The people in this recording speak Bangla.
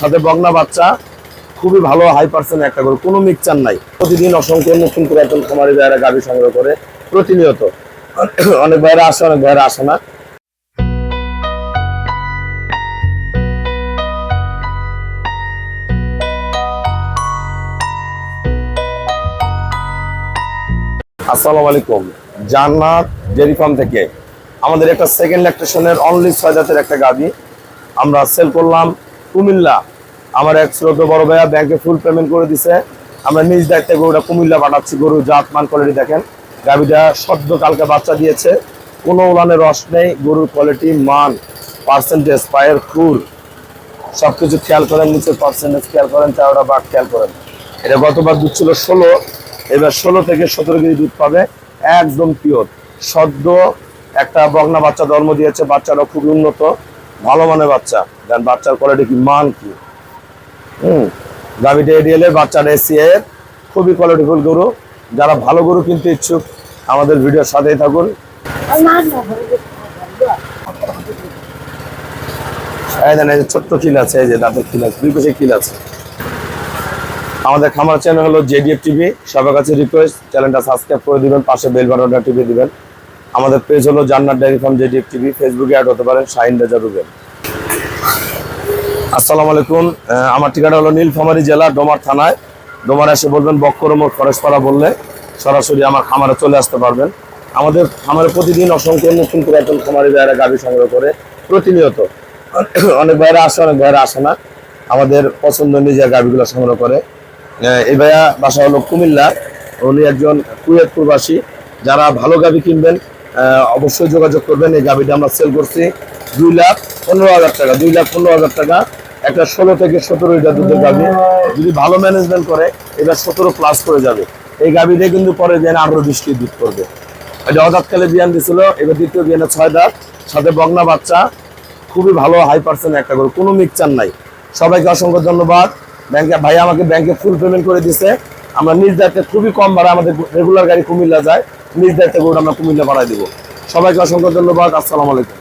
সাথে বগনা বাচ্চা, খুবই ভালো হাই পার্সেন্ট একটা গরু, কোনো মিক্সচার নাই। প্রতিদিন অসংখ্য নতুন একজন কুমারী ভাইয়েরা গাভি সংগ্রহ করে প্রতিনিয়ত। অনেক ভাইয়েরা আসে, অনেক ভাইয়েরা আসে না। আসসালামু আলাইকুম। জান্নাত ডেরি ফার্ম থেকে আমাদের একটা সেকেন্ড ল্যাকটেশনের অনলি ছয় জাতের একটা গাভি আমরা সেল করলাম। কুমিল্লা। আমার এক শ্রদ্ধ বড় ভাইয়া ব্যাংকে ফুল পেমেন্ট করে দিছে। আমরা নিজ দায়িত্বে গরুটা কুমিল্লা পাঠাচ্ছি গরু জাত, মান কোয়ালিটি দেখেন। গাভিটা সদ্য কালকে বাচ্চা দিয়েছে। কোনো উলানের রস নেই, গরুর কোয়ালিটি মান পার্সেন্টেজ পায়ের খুর সবকিছু খেয়াল করেন, নিচের পার্সেন্টেজ খেয়াল করেন, চারোটা বাঘ খেয়াল করেন। এটা গতবার দুধ ছিল ষোলো, এবার ষোলো থেকে সতেরো কেজি দুধ পাবে, একদম পিওর সদ্য একটা বগনা বাচ্চা জন্ম দিয়েছে, বাচ্চাটা খুবই উন্নত। ভালো মানের বাচ্চা। দেন বাচ্চার কোয়ালিটি কি? মান কি? হুম। গাভিটা এডিএল এর, বাচ্চার এসিএ এর, খুবই কোয়ালিটিফুল গরু। যারা ভালো গরু কিনতে ইচ্ছুক, আমাদের ভিডিওর সাথেই থাকুন। ছোট্ট কিল আছে, এই যে দাঁতের কিল আছে, দুই পাশে কিল আছে। আমাদের খামার চ্যানেল হলো জেডিএফ টিভি সবার কাছে রিকোয়েস্ট চ্যানেলটা সাবস্ক্রাইব করে দিবেন, পাশে বেল বাটনটা টিপে দিবেন। আমাদের পেজ হলো Jannat diary farm JDF TV ফেসবুকে অ্যাড হতে পারেন শাহিন রেজা রুবেল। আসসালামু আলাইকুম। আমার ঠিকানা হলো নীলফামারী জেলা, ডোমার থানায়। ডোমার এসে বলবেন বক্করমোর ফরেশপাড়া বললে সরাসরি আমার খামারে চলে আসতে পারবেন। আমাদের খামারে প্রতিদিন অসংখ্য নতুন একজন খামারি ভাইয়েরা গাভি সংগ্রহ করে প্রতিনিয়ত। অনেক ভাইয়েরা আসে, অনেক ভাইয়েরা আসে না। আমাদের পছন্দ নিজের গাভিগুলো সংগ্রহ করে। এই ভাইয়া বাসা হলো কুমিল্লা। উনি একজন কুয়েত প্রবাসী। যারা ভালো গাভি কিনবেন অবশ্যই যোগাযোগ করবেন। এই গাভিটা আমরা সেল করছি দুই লাখ পনেরো হাজার টাকা, দুই লাখ পনেরো হাজার টাকা। একটা ষোলো থেকে সতেরো লিটার দুধের গাভি। যদি ভালো ম্যানেজমেন্ট করে এটা সতেরো প্লাস করে যাবে। এই গাভিটা কিন্তু পরে বিয়ানে আঠারো বিশ কেজি দুধ করবে এটা অদাতকালে বিয়ান দিছিল, এবার দ্বিতীয় বিয়ানে ছয় দাঁত, সাথে বগনা বাচ্চা। খুবই ভালো হাই পার্সেন্ট একটা করে কোনো মিক্সচার নাই। সবাইকে অসংখ্য ধন্যবাদ। ব্যাংকে ভাই আমাকে ব্যাংকে ফুল পেমেন্ট করে দিছে। আমরা নিজ দায়িত্বে খুবই কম ভাড়া আমাদের রেগুলার গাড়ি কুমিল্লা যায়, নিজ দায়িত্বে গরু আমরা কুমিল্লা ভাড়ায় দিব। সবাইকে অসংখ্য ধন্যবাদ, আসসালামু আলাইকুম।